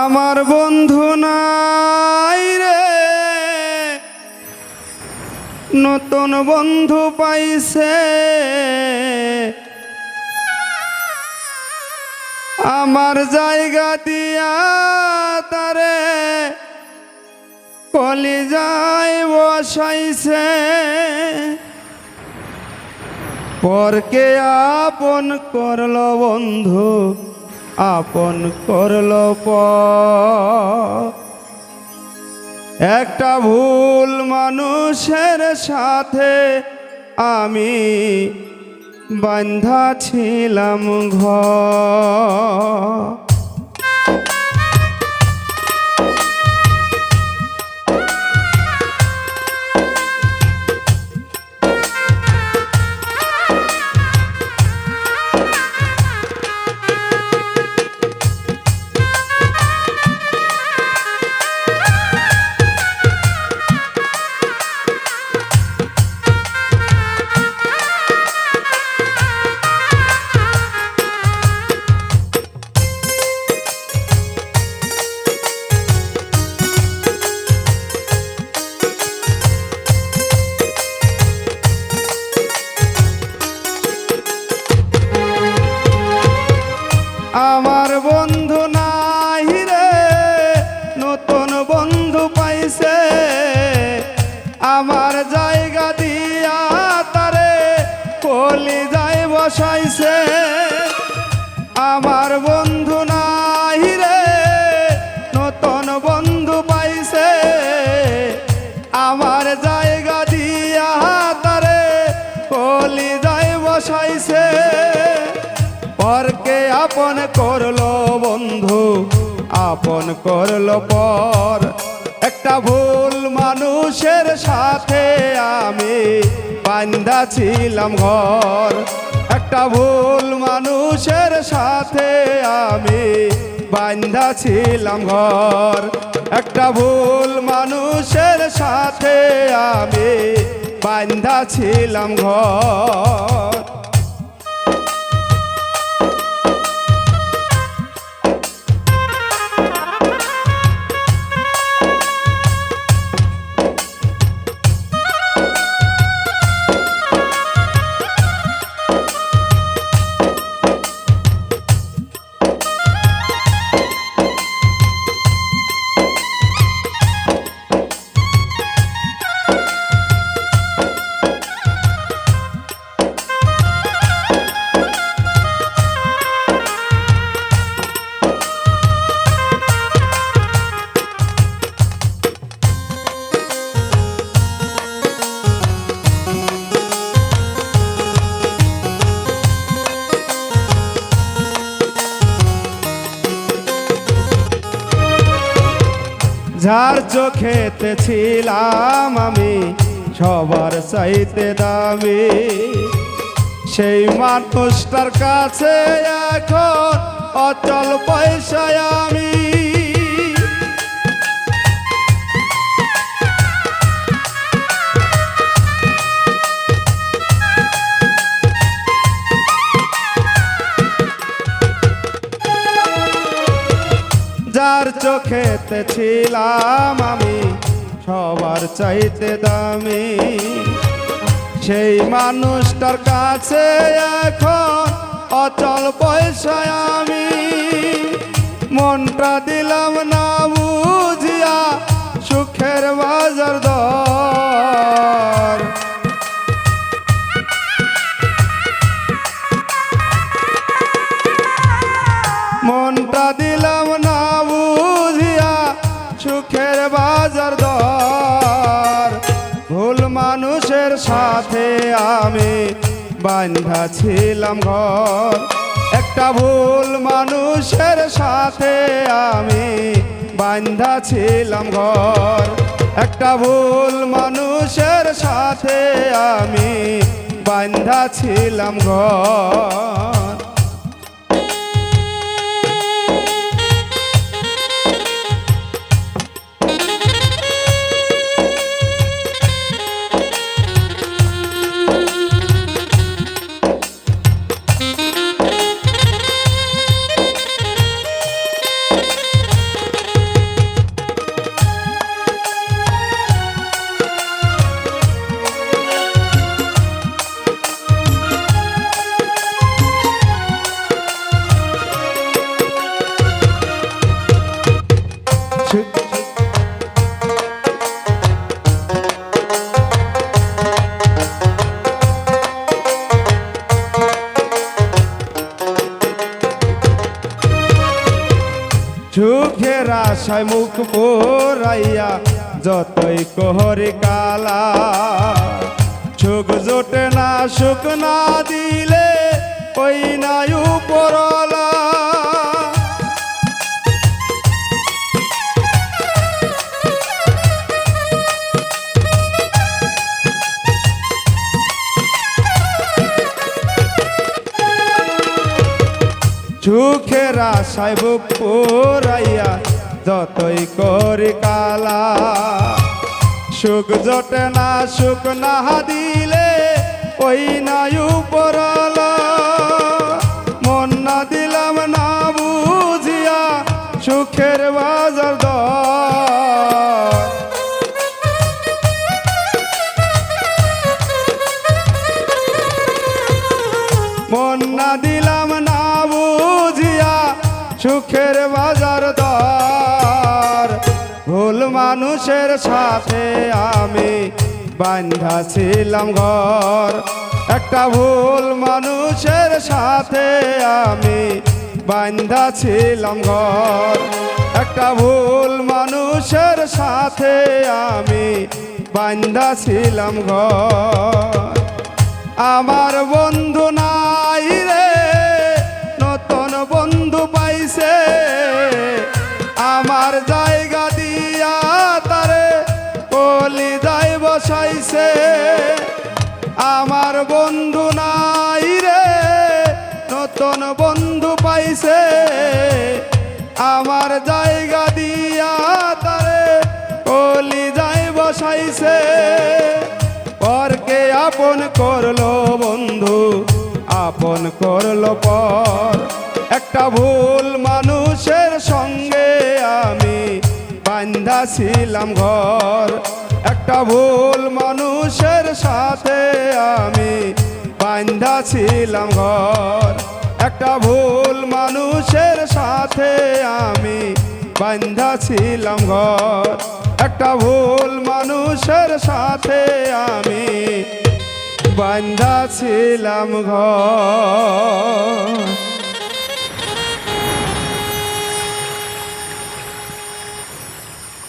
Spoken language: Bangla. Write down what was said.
আমার বন্ধু নাই নতুন বন্ধু পাইছে। আমার জায়গা দিয়া তারে কলি যায় বসাইছে। পরকে আপন করল বন্ধু, আপন করল পর একটা ভুল মানুষের সাথে আমি বান্ধা ছিলাম ঘর আমার বন্ধু নাই রে নতুন বন্ধু পাইছে। আমার জায়গা দিয়া তারে কলি যাই বসাইছে। আপন করল বন্ধু, আপন করল পর। একটা ভুল মানুষের সাথে আমি বান্দা ছিলাম ঘর। একটা ভুল মানুষের সাথে আমি বান্দা ছিলাম ঘর। একটা ভুল মানুষের সাথে আমি বান্দা ছিলাম ঘর। যার চোখেতে ছিলাম আমি সবার চাইতে দামি। সেই মানুষটার কাছে এখন অচল পয়সায় আমি চোখেতে ছিলাম আমি, সবার চাইতে দামি। সেই মানুষটার কাছে এখন অচল পয়সায় আমি। মনটা দিলাম না বুঝিয়া সুখের বাজার দর। ভুল মানুষের সাথে আমি বান্ধা ছিলাম ঘর। একটা ভুল মানুষের সাথে আমি বান্ধা ছিলাম ঘর। একটা ভুল মানুষের সাথে আমি বান্ধা ছিলাম ঘর। সুখের আশায় মুখ পোরাইয়া যতই কোহরে কালা সুখ জোটে না সুখ দিলে সুখের আশায় পোরাইয়া যতই করি কালা, সুখ জটে না, সুখ না দিলে ওই নাই উপরলা সুখের বাজার দর। ভুল মানুষের সাথে আমি বান্ধা ছিলাম ঘর। একটা ভুল মানুষের সাথে আমি বান্ধা ছিলাম ঘর। একটা ভুল মানুষের সাথে আমি বান্ধা ছিলাম ঘর। আমার বন্ধু নাই জায়গা দিয়া তারে কলি যাই বসাইছে। পরকে আপন করল বন্ধু, আপন করল পর। একটা ভুল মানুষের সঙ্গে আমি বান্ধা ছিলাম ঘর। একটা ভুল মানুষের সাথে আমি বান্ধা ছিলাম ঘর। একটা ভুল মানুষের সাথে আমি বান্ধা ছিলাম ঘর। একটা ভুল মানুষের সাথে আমি বান্ধা ছিলাম ঘর।